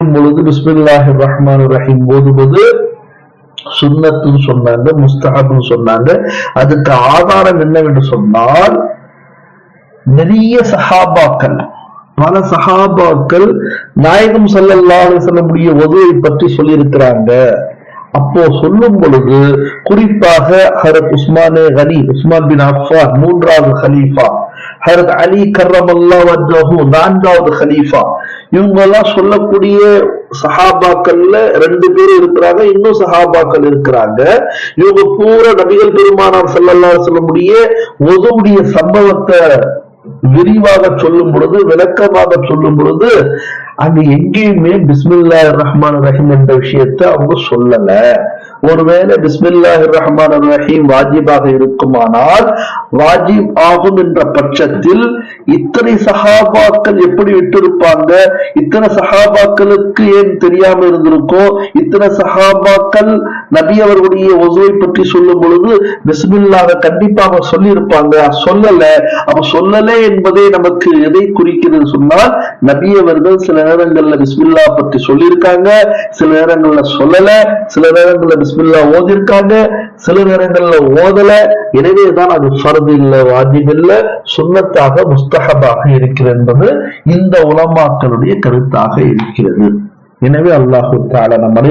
பொழுது பிஸ்மில்லாஹி ரஹ்மான் ரஹீம் ஓதுவது சுண்ணத்துன்னு சொன்னாங்க முஸ்தஹப்னு சொன்னாங்க. அதுக்கு ஆதாரம் என்னவென்று சொன்னால் நிறைய சஹாபாக்கள் பல சஹாபாக்கள் நாயகம் ஸல்லல்லாஹு சொல்லக்கூடிய உதவியை பற்றி சொல்லியிருக்கிறாங்க. அப்போ சொல்லும் பொழுது குறிப்பாக ஹரத் உஸ்மானே கனி உஸ்மான் பின் அஃபான் மூன்றாவது ஹலீஃபா ஹரத் அலி கர்ரமல்லா வஜ்ஹு நான்காவது ஹலீஃபா இவங்க எல்லாம் சொல்லக்கூடிய சஹாபாக்கள்ல ரெண்டு பேர் இருக்கிறாங்க இன்னும் சஹாபாக்கள் இருக்கிறாங்க. இவங்க பூரா நபிகள் பெருமானார் ஸல்லல்லாஹு சொல்லக்கூடிய ஒதுவுடைய சம்பவத்தை விரிவாக சொல்லும் பொழுது விளக்கமாக சொல்லும் பொழுது அங்க எங்கேயுமே பிஸ்மில்லா ரஹ்மான் ரஹீம் என்ற விஷயத்தை அவங்க சொல்லல. ஒருவேளை பிஸ்மில்லாஹ் ரஹ்மான் ரஹீம் வாஜிபாக இருக்குமானால் வாஜிப் ஆகும் என்ற பட்சத்தில் இத்தனை சஹாபாக்கள் எப்படி விட்டிருப்பாங்க? இத்தனை சஹாபாக்களுக்கு ஏன் தெரியாம இருந்திருக்கும் இத்தனை சஹாபாக்கள் நபி அவர்களுடைய ஒசுவை பற்றி சொல்லும் பொழுது பிஸ்மில்லாக கண்டிப்பாக சொல்லியிருப்பாங்க. சொல்லல. அப்ப சொல்லல என்பதே நமக்கு எதை குறிக்கிறது சொன்னால் நபி அவர்கள் சில நேரங்கள்ல பிஸ்மில்லா பற்றி சொல்லியிருக்காங்க சில நேரங்கள்ல சொல்லல சில நேரங்கள்ல பிஸ்மில்லா ஓதிருக்காங்க. சில நேரங்களில் ஓதல. எனவேதான் அது ஃபர்து இல்ல வாஜிப் இல்லை சுண்ணத்தாக முஸ்தகபாக இருக்கிறது என்பது இந்த உலமாக்களுடைய கருத்தாக இருக்கிறது. எனவே அல்லாஹு தாலா நம்ம